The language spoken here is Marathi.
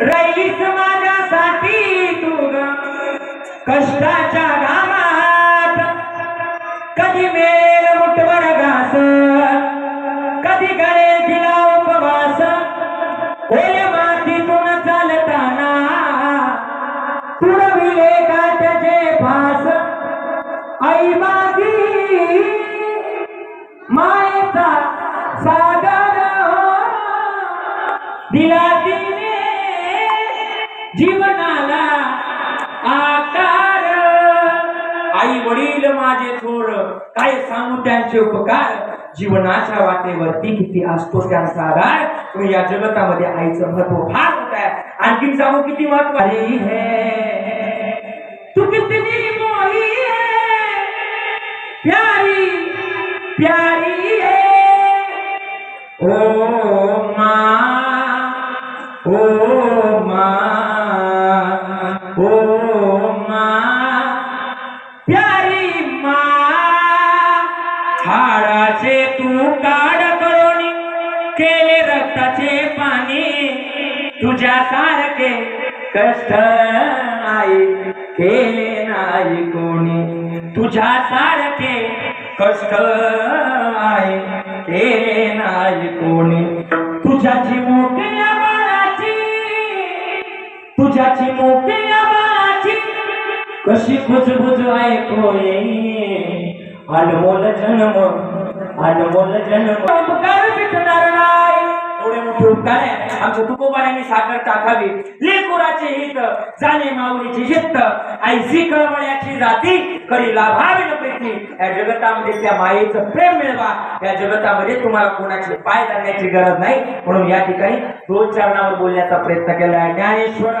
रईस माझ्यासाठी तू कष्टाच्या घामात. कधी मेल मुठवर घास. कधी गळे दिला उपवास. होय मातीतून चालताना. तुडविले काट्याचे फास. आई माझी मायेचा सागर. दिला ती जीवनाला आकार. आई वडील माझे थोर काय सांगू त्यांचे उपकार? जीवनाच्या वाटेवरती किती असतो त्यांचा आधार? या जगतामध्ये आईचं महत्त्व फार होत आहे. आणखी सांगू किती महत्त्व हे? तू कितनी मोही है? प्यारी प्यारी है. ओ माँ ओ ओ माँ प्यारी माँ हाडाचे तू काढ करोनी केले रक्ताचे पाणी तुझ्या सारखे कष्ट आई केले नाही कोणी तुझ्या सारखे कष्ट तुझ्याची मोकळ्या बाळाची कशी खुजबुज ऐकोये अनमोल जन्म अनमोल जन्म. उपकार भेटणार नाही. एवढे मोठे उपकार आहे आमच्या तुकोबाऱ्यांनी साखर टाकावी. लेकुराचे हित जाणे माऊलीची जिद्द ऐसी कळवळ्याची जाती करी लाभावी प्रीती. या जगतामध्ये त्या मायेचं प्रेम मिळवा. या जगतामध्ये तुम्हाला कोणाचे पाय धरण्याची गरज नाही. म्हणून या ठिकाणी दोन चरणावर बोलण्याचा प्रयत्न केला. ज्ञानेश्वर